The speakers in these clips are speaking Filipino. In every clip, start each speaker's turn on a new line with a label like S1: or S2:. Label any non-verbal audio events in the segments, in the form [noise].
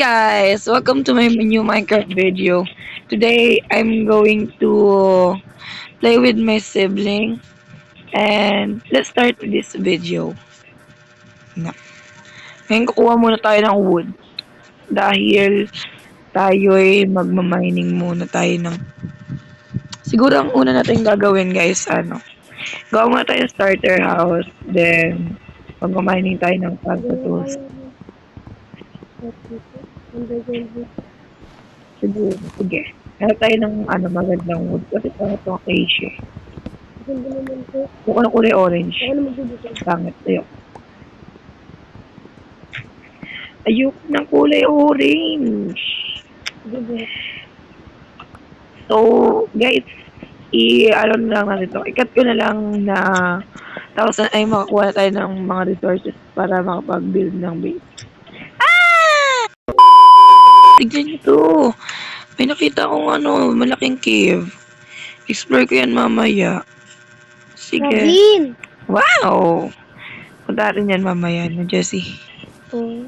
S1: guys, welcome to my new Minecraft video. Today, I'm going to play with my sibling and let's start this video. Na. Ngayon kukuha muna tayo ng wood dahil tayo ay magmamining muna tayo ng siguro ang una natin gagawin guys ano gawa muna tayo starter house then magmamining tayo ng pagka tools Siguro. Sige. Hanap tayo ng ano, magandang wood. Kasi pangit ito acacia.
S2: Ganda naman po.
S1: Buko ng kulay orange.
S2: Ako na magbibigay.
S1: Pangit. Ayoko. Ayoko ng kulay orange. So, guys, i ano na lang natin ito. Ikat ko na lang na tapos ay makakuha na tayo ng mga resources para makapag-build ng base. Tignan nyo to. May nakita akong ano, malaking cave. Explore ko yan mamaya. Sige.
S2: Robin!
S1: Wow! Punta rin yan mamaya, no, Jessie?
S2: Oh.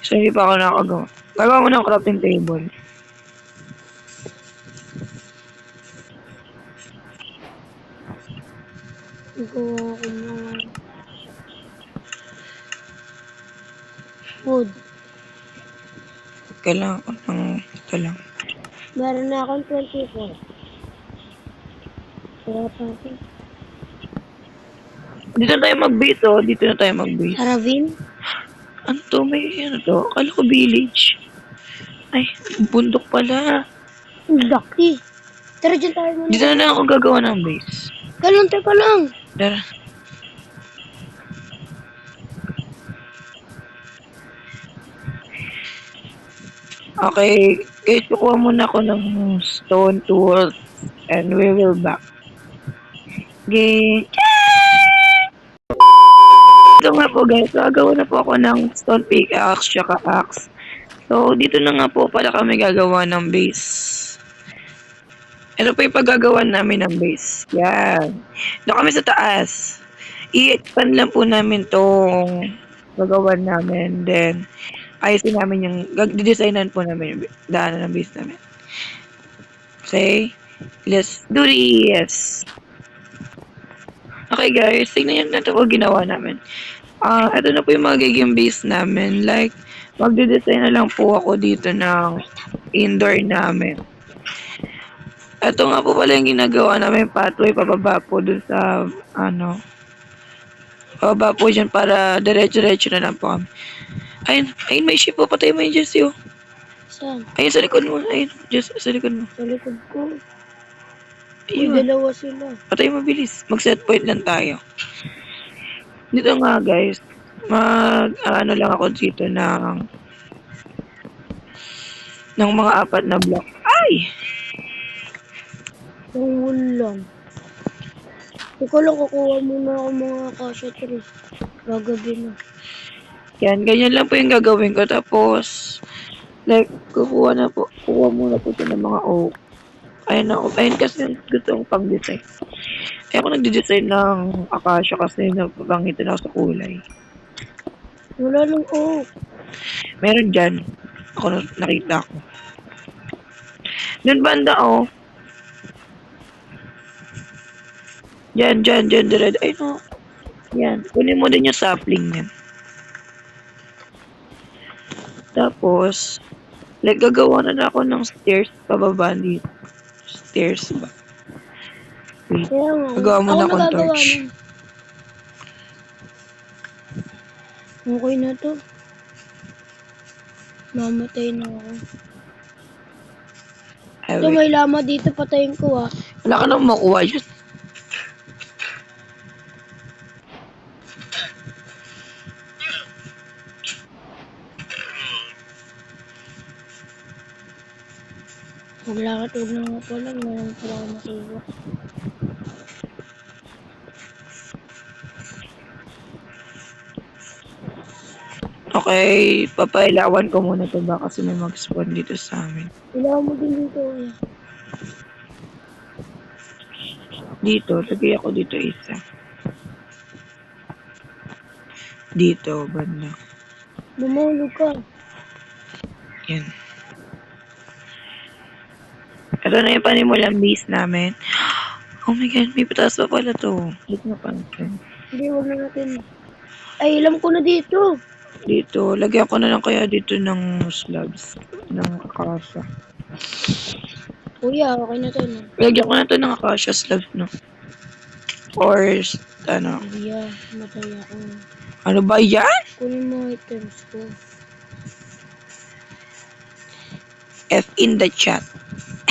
S1: So, hindi pa ako nakagawa. Gagawa mo ng crafting table.
S2: Gawa ko mga food.
S1: Kailangan ko ng ito lang.
S2: Meron na akong 24. Wala pa ako.
S1: Dito na tayo mag-base, oh. Dito na tayo mag-base.
S2: Robin?
S1: Ano to? May ano to? Akala ko village. Ay, bundok pala.
S2: Laki. Tara dyan tayo muna.
S1: Dito na lang ako gagawa ng base.
S2: Kalong, teka lang.
S1: Tara. Okay, guys, kukuha muna ako ng stone tools and we will back. Okay. Ito nga po guys, gagawa na po ako ng stone pickaxe tsaka axe. So, dito na nga po pala kami gagawa ng base. Ito po yung paggagawa namin ng base. Yan. Doon kami sa taas. I-expand lang po namin tong gagawan namin. Then, ayusin namin yung, gag-designan po namin yung daanan ng base namin. Okay? Let's do this! Okay guys, tignan nyo natin kung ginawa namin. Ah, ito na po yung magiging base namin. Like, magde-design na lang po ako dito ng indoor namin. Ito nga po pala yung ginagawa namin pathway pababa po dun sa ano pababa po dyan para diretso-diretso na lang po kami. Ayun, ayun may ship po. Patay mo yung Jessie oh.
S2: Saan?
S1: Ayun sa likod mo. Ayun, Jess, sa likod mo.
S2: Sa likod ko. May
S1: Ayun.
S2: dalawa sila.
S1: Patay mo bilis. Mag-set point lang tayo. Dito nga guys, mag ano lang ako dito ng ng mga apat na block. Ay!
S2: Yung wool lang. Ikaw lang kukuha muna ako mga kasha trees. Gagabi na.
S1: Yan, ganyan lang po yung gagawin ko. Tapos, like, kukuha na po, kukuha muna po ito ng mga oak. Ayun ako. Ayun kasi gusto kong pang-design. Kaya ako nagde-design ng akasya kasi napapangitan ako sa kulay.
S2: Wala lang oh.
S1: Meron dyan. Ako na- nakita ko. Doon banda, oh. Dyan, dyan, dyan, dyan. Ay, no. Yan. Kunin mo din yung sapling yan. Tapos, like, gagawa na, na ako ng stairs pababa dito. Stairs ba? Wait. Gagawa muna
S2: ako
S1: akong torch.
S2: nun. Okay na to. Mamatay na ako.
S1: Ay,
S2: Ito
S1: wait.
S2: may lama dito, patayin ko ah.
S1: Wala ka nang makuha yun.
S2: Maglakad huwag na nga pala, meron pala ako nakuha.
S1: Okay, papailawan ko muna to ba kasi may mag-spawn dito sa amin.
S2: Kailangan mo din dito eh.
S1: Dito, lagay ako dito isa. Dito, banda.
S2: Bumulog ka.
S1: Yan. Ito na yung panimulang base namin. Oh my god, may pataas pa pala to. Hindi ko napansin.
S2: Hindi, wag na natin. Ay, alam ko na dito.
S1: Dito, lagyan ko na lang kaya dito ng slabs. Ng akasha.
S2: Kuya, okay na to, no?
S1: Lagyan ko na to ng akasha slabs, no? Or, ano,
S2: Kuya, matay ako.
S1: ano ba yan?
S2: Kunin mo items ko.
S1: F in the chat.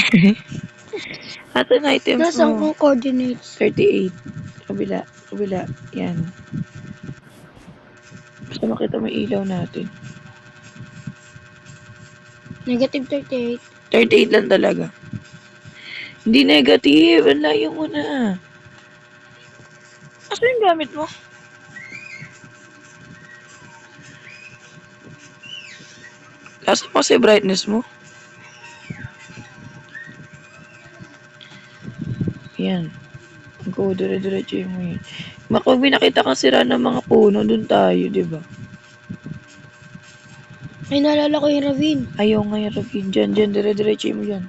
S1: [laughs] Ato na items
S2: Nasaan
S1: mo.
S2: kong coordinates?
S1: 38. Kabila. Kabila. Yan. Basta makita mo yung ilaw natin.
S2: Negative 38.
S1: 38 lang talaga. Hindi negative. Ang layo mo na. Asa yung gamit mo? Asa mo sa brightness mo? Yan. Go, dire-diretso mo yun. Mak, pag may nakita kang sira ng mga puno, dun tayo, di ba?
S2: Ay, naalala ko yung ravine.
S1: Ayaw nga yung ravine. Diyan, diyan, dire-diretso mo yan.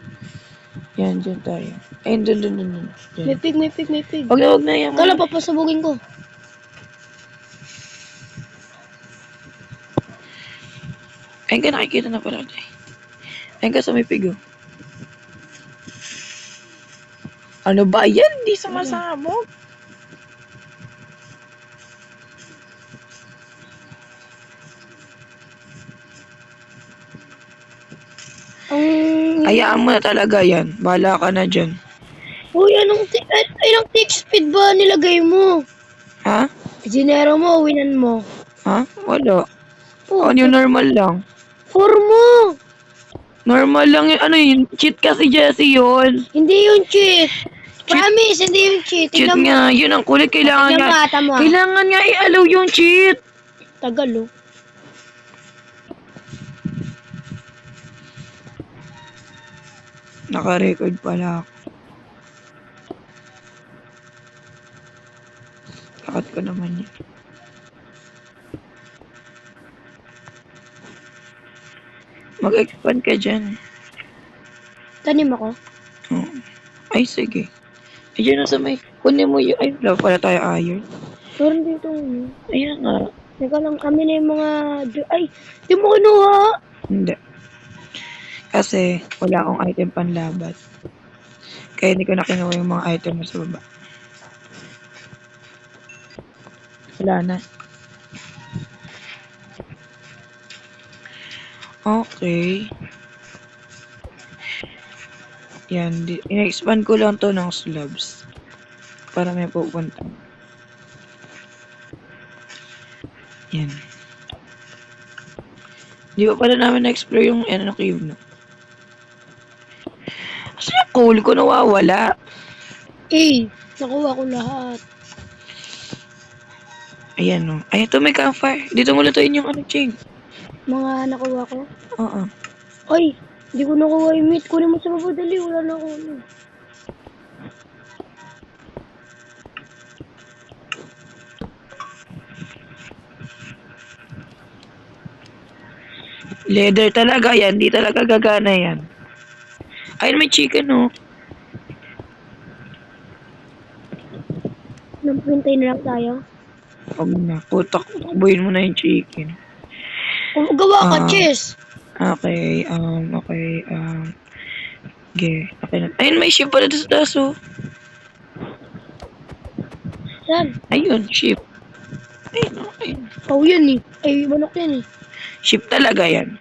S1: Yan, diyan tayo. Ayun, dun, dun, dun, dun. Diyan.
S2: May pig, may pig, may pig.
S1: Wag na, wag na yan.
S2: Kala, papasabugin ko.
S1: Ayun ka, nakikita na pala. Ayun ka sa may pigo. Ano ba yan? Di sumasabog.
S2: Ang...
S1: Hayaan mo na talaga yan. Bahala ka na dyan.
S2: Uy, anong, ti- ay, ilang tick speed ba nilagay mo?
S1: Ha?
S2: Ginero mo, winan mo.
S1: Ha? Wala.
S2: Oh,
S1: Ano yung normal lang?
S2: four mo.
S1: Normal lang yun. Ano yun? Cheat kasi Jessie yun.
S2: Hindi yung cheat. Promise, hindi yung cheat.
S1: Cheat
S2: Tignan mo.
S1: nga. Yun ang kulit. Kailangan
S2: Tignan mo,
S1: nga.
S2: ata mo. ah.
S1: Kailangan nga i-allow yung cheat.
S2: Tagal, oh.
S1: Naka-record pala ako. Kakat ko naman yun. Mag-expand ka dyan.
S2: Tanim ako.
S1: Oo. Ay, sige. Ayun na sa may... Kunin mo yung... Ay, wala pala tayo iron.
S2: Meron dito. ano.
S1: Ayan nga.
S2: Teka lang, kami na yung mga... du- Ay, di mo kinuha.
S1: Hindi. Kasi wala akong item panlabat. Kaya hindi ko na kinuha yung mga item mo sa baba. Wala na. Okay. Yan. In-expand ko lang to ng slabs. Para may pupunta. Yan. Di ba pala namin na-explore yung ano, cave no? Kasi yung coal ko nawawala.
S2: Eh, nakuha ko lahat.
S1: Ayan no. Ay, ito may campfire. Dito mo lutuin yung ano, chain.
S2: Mga nakuha ko.
S1: Oo.
S2: Ay, hindi ko nakuha yung meat. Kunin mo sa baba, dali. Wala na ako. Ano.
S1: Leather talaga yan. Di talaga gagana yan. Ayun, may chicken no.
S2: Nampintay na lang tayo.
S1: Huwag na. Putak, takbuhin mo na yung chicken.
S2: Kung gawa ka,
S1: Ah.
S2: chess.
S1: Okay, um, okay, um, okay. Okay na. Ayun, may ship pala doon sa taas, oh.
S2: Saan?
S1: Ayun, ship. Ayun, okay.
S2: Oh, yan eh. Ay, manok yan eh.
S1: Ship talaga yan.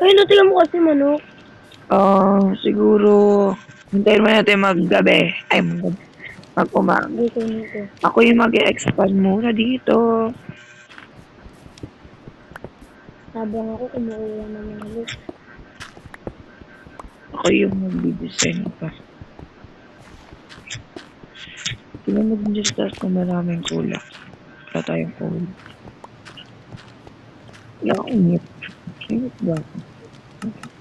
S2: Ay, natilan mo kasi manok.
S1: Ah, siguro, hintayin mo natin maggabi. Ay, maggabi. Mag-umaga.
S2: Dito, dito.
S1: Ako yung mag-expand muna dito.
S2: Habang ako kumukuha ng mga loot.
S1: Ako yung mag-design pa. Tingnan mo din sa taas kung maraming kulang. Wala tayong kulang. Wala akong ngip. Ngip ba ako?
S2: May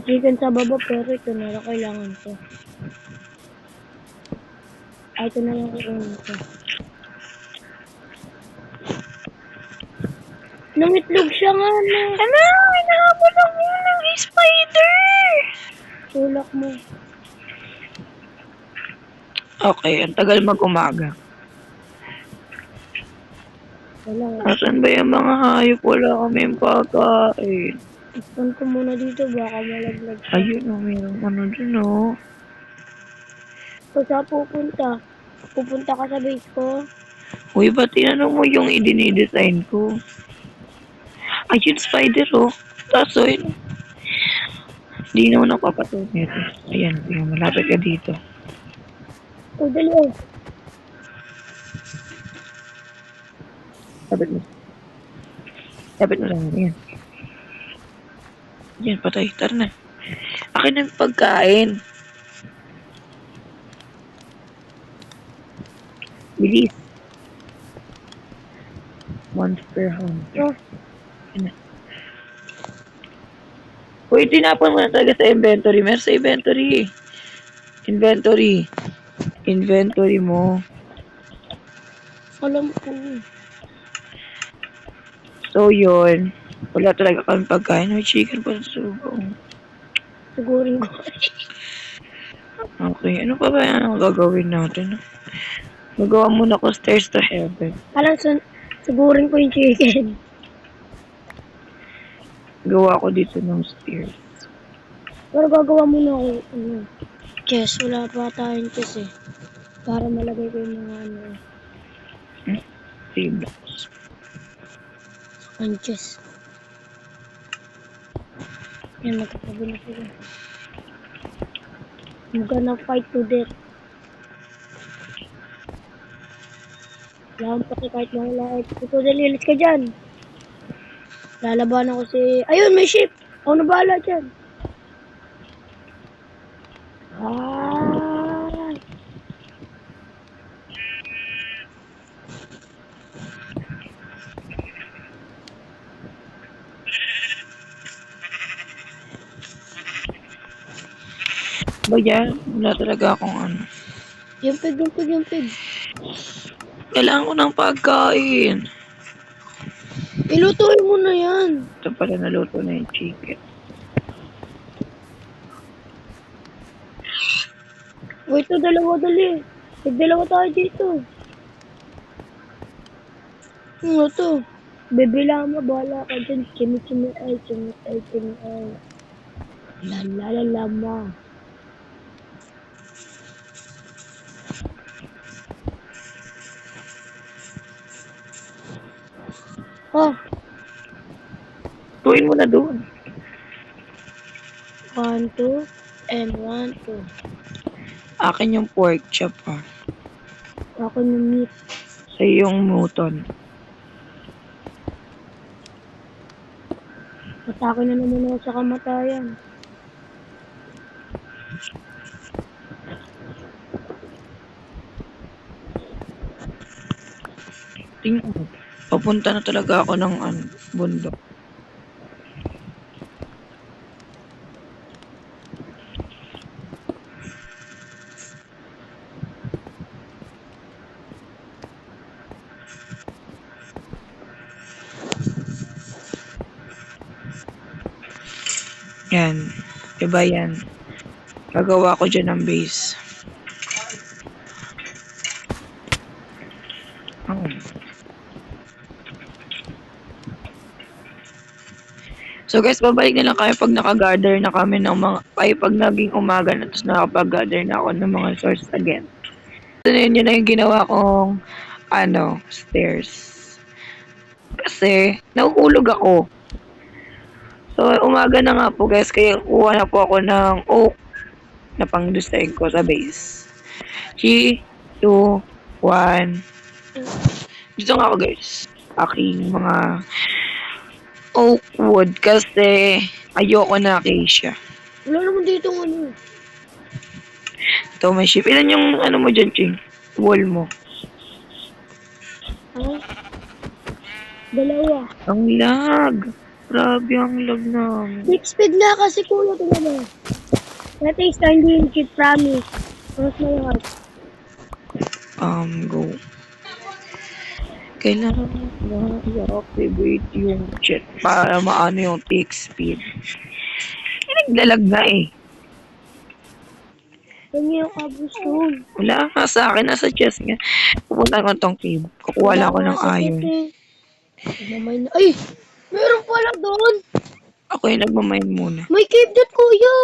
S2: chicken sa baba pero ito na lang kailangan ko. Ay, ito na lang kailangan ko. Nangitlog siya nga na.
S1: Ano? Hinahabol ako ng spider!
S2: Tulak mo.
S1: Okay, ang tagal mag-umaga.
S2: Wala.
S1: Asan ba yung mga hayop? Wala kaming pagkain.
S2: Ispan ko muna dito baka malaglag.
S1: Ayun, oh, mayroong ano dun, oh.
S2: Kung saan pupunta? Pupunta ka sa base ko?
S1: Uy, ba't tinanong mo yung idinidesign ko? Ayun, spider, oh. Kaso, yun. Hindi na ako napapatong nito. Ayan, tingnan, malapit ka dito.
S2: O, dali oh.
S1: Lapit mo. Lapit mo lang, ayan. Ayan, patay. Tara na. Akin ang pagkain. Bilis. Monster Hunter.
S2: Oh,
S1: Uy, tinapon mo na talaga sa inventory. Meron sa inventory. Inventory. Inventory mo.
S2: alam ko.
S1: So, yun. Wala talaga kami pagkain. May chicken pa sa subo.
S2: Sigurin ko.
S1: Okay. Ano pa ba ang gagawin natin? Magawa muna ko stairs to heaven.
S2: Alam, sun- sigurin ko yung chicken.
S1: Gawa ko dito ng stairs.
S2: Pero gagawa muna ako, ano, chess. Wala pa tayong chess eh. Para malagay ko yung mga ano,
S1: Three blocks.
S2: ang chess. Yan, magkatabi na sila. I'm gonna fight to death. Wala akong paki kahit mahula. Ito, dalilis ka dyan. Lalaban ako si... Ayun, may ship! Ako na bahala dyan. Ah!
S1: Ba yan? Wala talaga akong ano.
S2: Yung pig, yung pig, yung pig.
S1: Kailangan ko ng pagkain.
S2: Ilutuin mo na yan.
S1: Ito pala naluto na yung chicken.
S2: Wait, ito dalawa dali. Nagdalawa tayo dito. Ano to? Bibila mo, bahala ka dyan. Chimi chimi ay, chimi ay, chimi ay. La la la la ma. Oh,
S1: Tuwin mo na doon.
S2: one, two, and one, two.
S1: Akin yung pork chop ha.
S2: Ako yung meat.
S1: Sa yung muton.
S2: Atake na naman ako sa kamatayan.
S1: Tingnan mo. Papunta na talaga ako ng ano, bundok. Yan. Diba yan? Gagawa ko dyan ng base. Oh. So guys, babalik na lang kayo pag naka-gather na kami ng mga, ay pag naging umaga na tapos nakapag-gather na ako ng mga source again. So yun, yun na yung ginawa kong, ano, stairs. Kasi, nahuhulog ako. So, umaga na nga po guys, kaya kuha na po ako ng oak na pang design ko sa base. 3, 2, 1. Dito nga ako guys. Aking mga oak wood kasi ayoko na acacia.
S2: Wala naman dito ng ano.
S1: Ito may ship. Ilan yung ano mo dyan, Ching? Wall mo.
S2: Ha? Dalawa.
S1: Ang lag. Grabe ang lag namin.
S2: Six speed na kasi kuya, tingnan mo. Dati is yung kid promise. Mas may heart.
S1: Um, go. Kailangan na i-activate yung chat para maano yung tick speed. Eh, naglalag na eh.
S2: Yan yung cobblestone.
S1: Wala nga sa akin, nasa chest nga. Pupunta ko tong cave. Kukuha lang ako ng iron.
S2: Mamay na. Ay! Meron pala doon!
S1: Ako yung nagmamine muna.
S2: May cave dot kuya!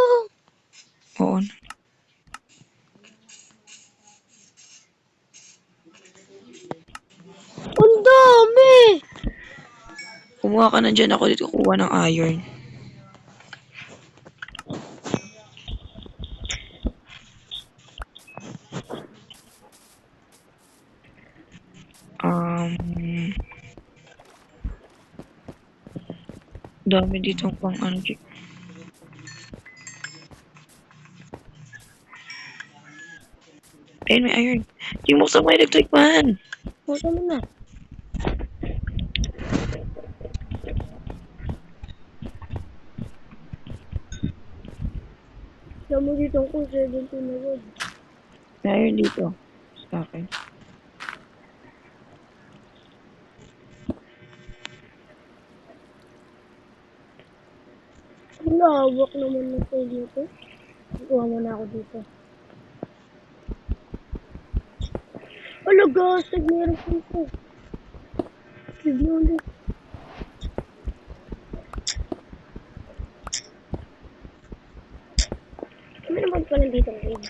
S1: Oo.
S2: Ang dami!
S1: Kumuha ka na dyan. Ako dito kukuha ng iron. Um, dami dito pang ano. Chick. Ayun, may iron. Yung buksan mo electric fan.
S2: Pusa mo na. Alam mo dito ko 17 na wood.
S1: May iron dito. Sa akin.
S2: Ang lawak naman ng cave nito. Kuha mo na ako dito. Wala gasag meron dito. Cave na ulit. Pa nandito ng.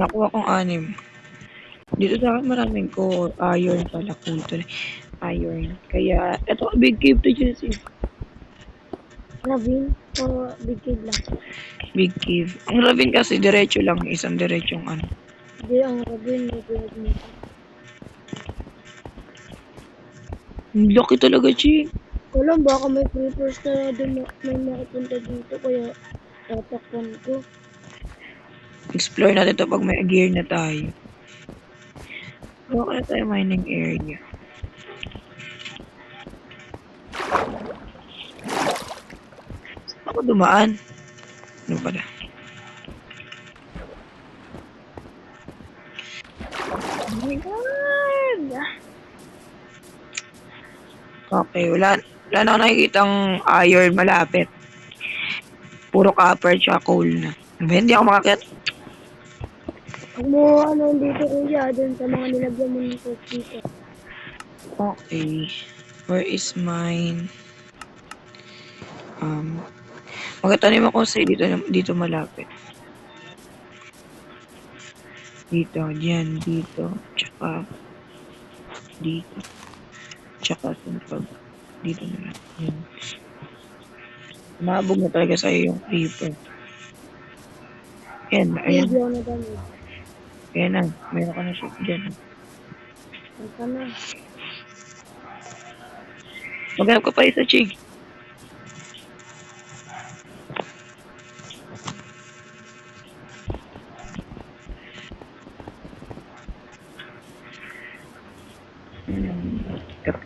S1: Nakuha kong anim. Dito sa akin maraming ko iron pala cool to. Iron. Kaya, eto big cave to Jesse.
S2: Ravine o big cave lang.
S1: Big cave. Ang ravine kasi diretso lang, isang diretsong ano.
S2: Hindi, ang ravine may nito.
S1: Ang laki talaga, Chi.
S2: Wala, baka may creepers na ma- may makapunta dito kaya tatakpan ko.
S1: Explore natin to pag may gear na tayo. Baka na tayo mining area. Saan ako dumaan? Ano pala? Oh my God! Okay, wala, wala na ako nakikitang iron malapit. Puro copper tsaka coal na. Ba, hindi ako makakit.
S2: Pag mo ano dito kuya, dun sa mga nilagyan mo ng coach dito.
S1: Okay. Where is mine? Um, magtatanim ako sa dito, dito malapit. Dito, diyan, dito, tsaka dito. Tsaka sa dito na. Yan. Umabog na talaga sa'yo yung creeper. Yan, ayan. Ayan na. Mayroon ka na siya dyan.
S2: Saan ka na?
S1: Maghanap ka pa isa, Chig.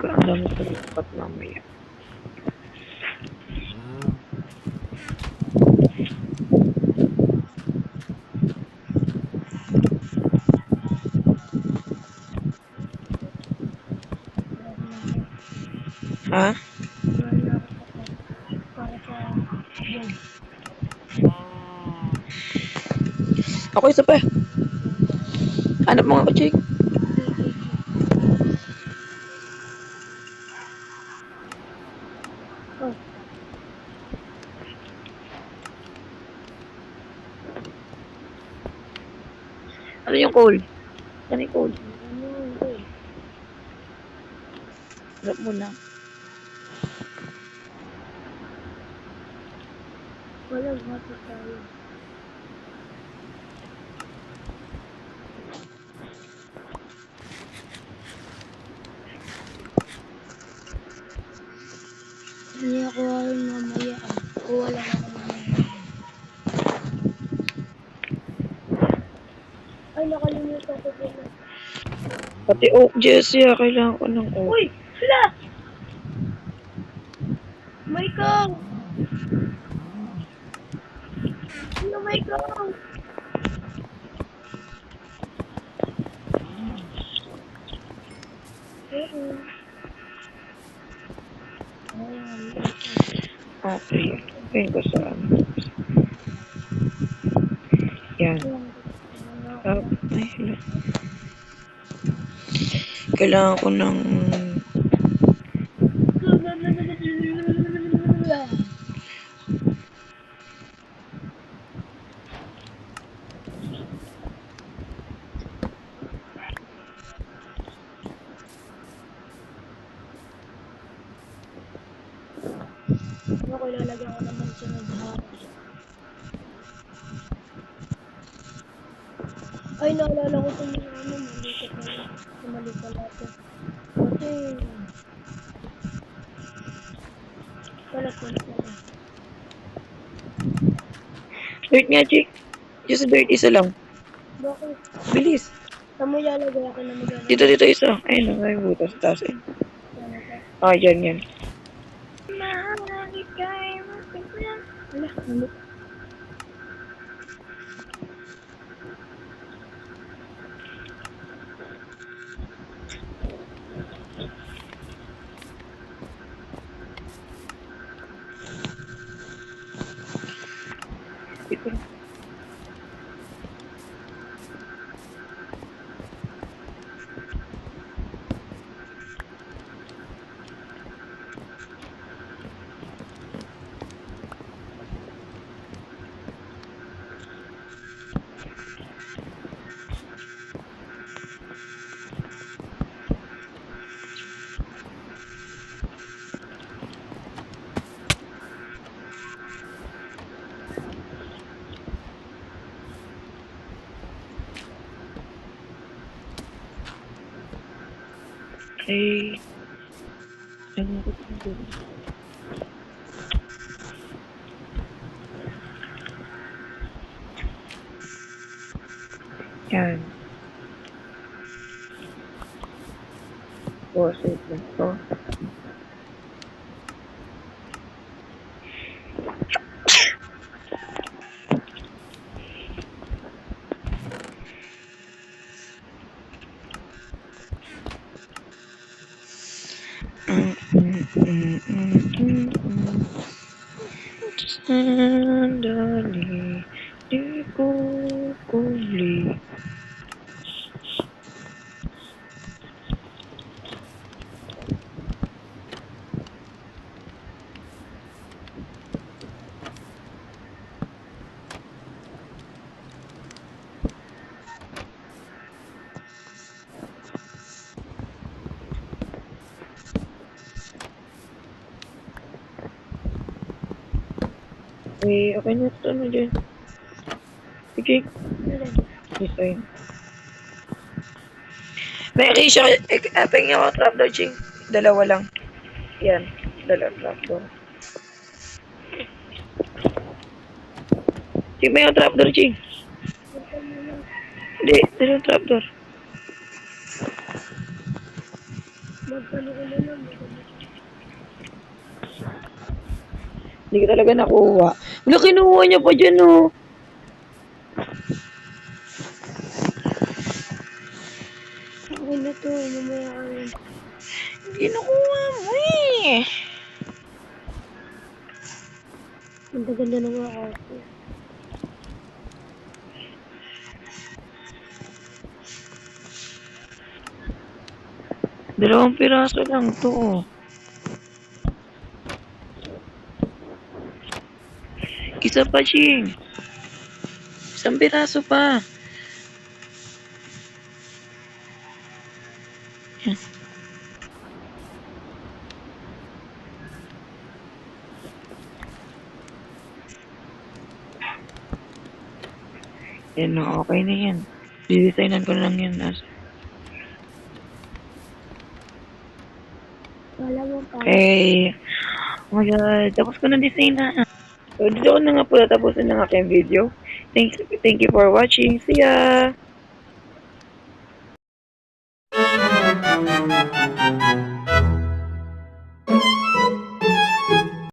S1: Ko. Ang dami ko dapat mamaya. Ha?
S2: Ako
S1: isa pa. Hanap mo nga ako, Chig.
S2: Oh,
S1: Ano yung coal? Ano yung coal?
S2: ano ito?
S1: Hanap mo na.
S2: Wala, hati tayo.
S1: Pati oak, Jessie, ah, kailangan ko ng oak.
S2: Uy! Sila! Michael! Sino Michael? Oo. Ayan.
S1: Okay. Tingin ko sa ano. Yan. Ah, ay, hala. Kailangan ko ng... nga, Chick. Just dirt, isa lang.
S2: Bakit?
S1: Bilis.
S2: Saan mo ilalagay ako na magana?
S1: Dito, dito, isa. Ayun, ay, butas. Taas, eh. Ah, yan, yan.
S2: Wala, mali.
S1: Dito. Okay. Ano Mm, mm, mm, Just underneath na ito ano dyan. Okay, design. May Risha, apeng niya ako trapdoor, Ching. Dalawa lang. Yan, dalawa trapdoor. Ching, may yung. Hindi, dalawang trapdoor.
S2: Magkano ko na lang.
S1: Hindi ko talaga nakuha. Wala, kinuha niya pa dyan, oh.
S2: Okay na to, mamaya ako.
S1: Kinukuha mo, eh.
S2: Ang ganda ng mga ako.
S1: Dalawang piraso lang to, oh. Isa pa, Ching. Isang piraso pa. Yan. Yan na, okay na yan. Didesignan ko lang yan. Okay. Oh my God. Tapos ko na design na. So, dito na nga po natapusin ng aking video. Thank, thank you for watching. See ya!